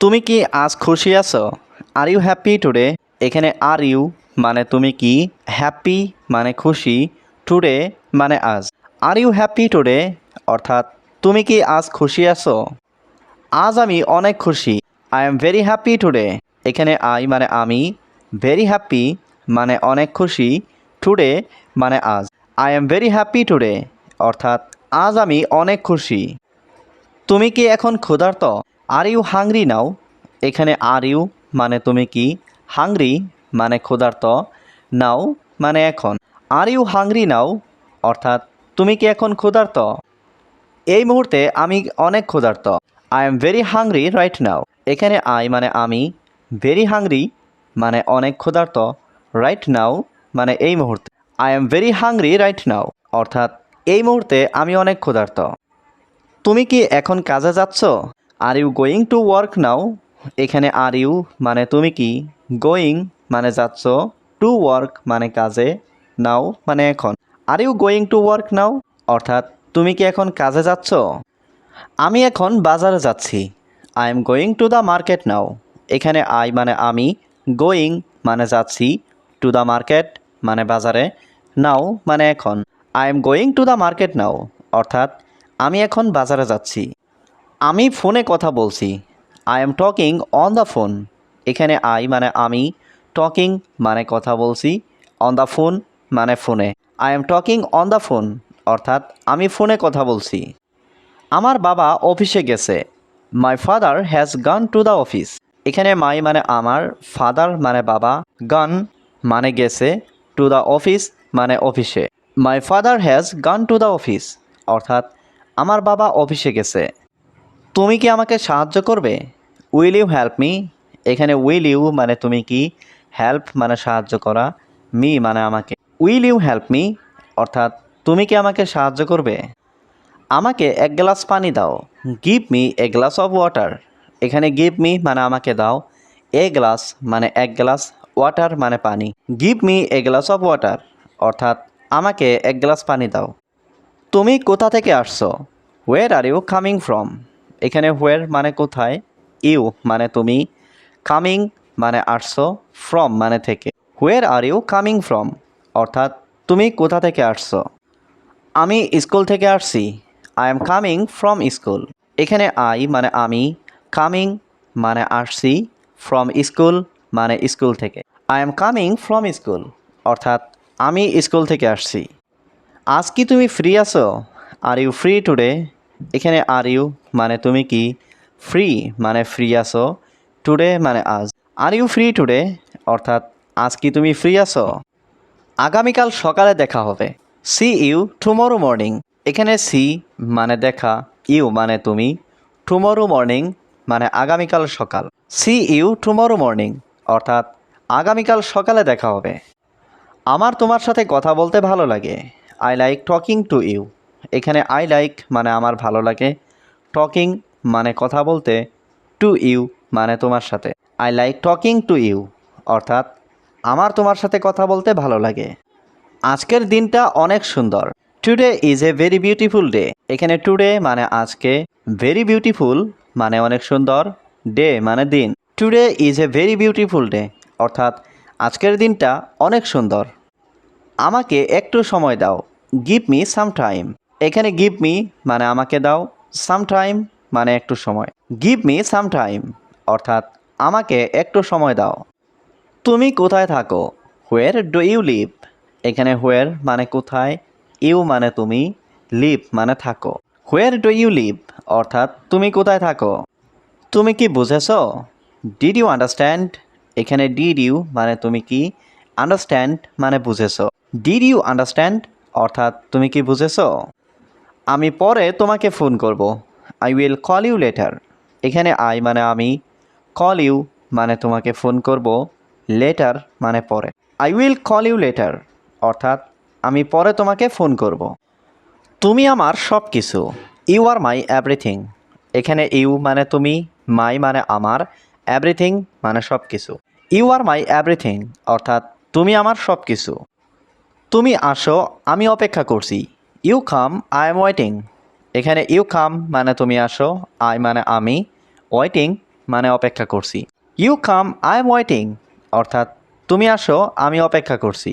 তুমি কি আজ খুশি আছো? আর ইউ হ্যাপি টুডে এখানে আর ইউ মানে তুমি কি? হ্যাপি মানে খুশি। টুডে মানে আজ। আর ইউ হ্যাপি টুডে অর্থাৎ তুমি কি আজ খুশি আছো? আজ আমি অনেক খুশি। I am very happy today এখানে আই মানে আমি। ভেরি হ্যাপি মানে অনেক খুশি। টুডে মানে আজ। I am very happy today অর্থাৎ আজ আমি অনেক খুশি। তুমি কি এখন ক্ষুধার্ত? আর ইউ হাংরি নাও এখানে আর ইউ মানে তুমি কি? হাংরি মানে ক্ষুধার্ত। নাও মানে এখন। আর ইউ হাংরি নাও অর্থাৎ তুমি কি এখন ক্ষুধার্ত? এই মুহূর্তে আমি অনেক ক্ষুধার্ত। I am very hungry right now এখানে আই মানে আমি। ভেরি হাংরি মানে অনেক ক্ষুধার্ত। রাইট নাও মানে এই মুহূর্তে। I am very hungry right now অর্থাৎ এই মুহূর্তে আমি অনেক ক্ষুধার্ত। তুমি কি এখন কাজে যাচ্ছ? Are you going to work now এখানে আর ইউ মানে তুমি কি? গোয়িং মানে যাচ্ছ। টু ওয়ার্ক মানে কাজে। নাও মানে এখন। Are you going to work now অর্থাৎ তুমি কি এখন কাজে যাচ্ছ? আমি এখন বাজারে যাচ্ছি। I am going to the market now এখানে আই মানে আমি গোয়িং মানে যাচ্ছি। টু দ্য মার্কেট মানে বাজারে। নাও মানে এখন। I am going to the market now অর্থাৎ আমি এখন বাজারে যাচ্ছি। আমি ফোনে কথা বলছি। I am talking on the phone এখানে আই মানে আমি টকিং মানে কথা বলছি অন দ্য ফোন মানে ফোনে। I am talking on the phone অর্থাৎ আমি ফোনে কথা বলছি। আমার বাবা অফিসে গেছে। My father has gone to the office এখানে মাই মানে আমার ফাদার মানে বাবা গান মানে গেছে টু দ্য অফিস মানে অফিসে। My father has gone to the office অর্থাৎ আমার বাবা অফিসে গেছে। তুমি কি আমাকে সাহায্য করবে? উইল ইউ হেল্প মি এখানে উইল ইউ মানে তুমি কি? হেল্প মানে সাহায্য করা। মি মানে আমাকে। উইল ইউ হেল্প মি অর্থাৎ তুমি কি আমাকে সাহায্য করবে? আমাকে এক গ্লাস পানি দাও। Give me a glass of water এখানে গিভ মি মানে আমাকে দাও। এ গ্লাস মানে এক গ্লাস। ওয়াটার মানে পানি। Give me a glass of water অর্থাৎ আমাকে এক গ্লাস পানি দাও। তুমি কোথা থেকে আসছো? Where are you coming from এখানে হোয়ের মানে কোথায়? ইউ মানে তুমি কামিং মানে আসছো ফ্রম মানে থেকে। Where are you coming from অর্থাৎ তুমি কোথা থেকে আসছো? আমি স্কুল থেকে আসছি। I am coming from school এখানে আই মানে আমি কামিং মানে আসছি ফ্রম স্কুল মানে স্কুল থেকে। I am coming from school অর্থাৎ আমি স্কুল থেকে আসছি। আজ কি তুমি ফ্রি আছো? আর ইউ ফ্রি টুডে এখানে আর ইউ মানে তুমি কি? ফ্রি মানে ফ্রি আছো। টুডে মানে আজ। আর ইউ ফ্রি টুডে অর্থাৎ আজ কি তুমি ফ্রি আছো? আগামীকাল সকালে দেখা হবে। সি ইউ টুমরো মর্নিং এখানে সি মানে দেখা ইউ মানে তুমি। টুমরো মর্নিং মানে আগামীকাল সকাল। সি ইউ টুমরো মর্নিং অর্থাৎ আগামীকাল সকালে দেখা হবে। আমার তোমার সাথে কথা বলতে ভালো লাগে। I like talking to you এখানে আই লাইক মানে আমার ভালো লাগে। টকিং মানে কথা বলতে টু ইউ মানে তোমার সাথে। I like talking to you অর্থাৎ আমার তোমার সাথে কথা বলতে ভালো লাগে। আজকের দিনটা অনেক সুন্দর। Today is a very beautiful day এখানে টুডে মানে আজকে। ভেরি বিউটিফুল মানে অনেক সুন্দর। ডে মানে দিন। Today is a very beautiful day অর্থাৎ আজকের দিনটা অনেক সুন্দর। আমাকে একটু সময় দাও। গিভ মি সাম টাইম এখানে গিভ মি মানে আমাকে দাও সাম টাইম মানে একটু সময়। গিভ মি সাম টাইম অর্থাৎ আমাকে একটু সময় দাও। তুমি কোথায় থাকো? হোয়ার ডু ইউ লিভ এখানে হোয়ার মানে কোথায় ইউ মানে তুমি লিভ মানে থাকো। হোয়ার ডু ইউ লিভ অর্থাৎ তুমি কোথায় থাকো? তুমি কি বুঝেছ? ডিড ইউ আন্ডারস্ট্যান্ড এখানে ডিড ইউ মানে তুমি কি? আন্ডারস্ট্যান্ড মানে বুঝেছ। ডিড ইউ আন্ডারস্ট্যান্ড অর্থাৎ তুমি কি বুঝেছ? আমি পরে তোমাকে ফোন করব। I will call you later এখানে আই মানে আমি কল ইউ মানে তোমাকে ফোন করব লেটার মানে পরে। I will call you later অর্থাৎ, আমি পরে তোমাকে ফোন করব। তুমি আমার সব কিছু ইউ আর মাই এভরিথিং এখানে ইউ মানে তুমি মাই মানে আমার এভরিথিং মানে সব কিছু ইউ আর মাই এভরিথিং অর্থাৎ, তুমি আমার সব কিছু তুমি আসো, আমি অপেক্ষা করছি। You come I am waiting এখানে ইউ কাম মানে তুমি আসো আই মানে আমি। ওয়েটিং মানে অপেক্ষা করছি। You come I am waiting অর্থাৎ, তুমি আসো, আমি অপেক্ষা করছি।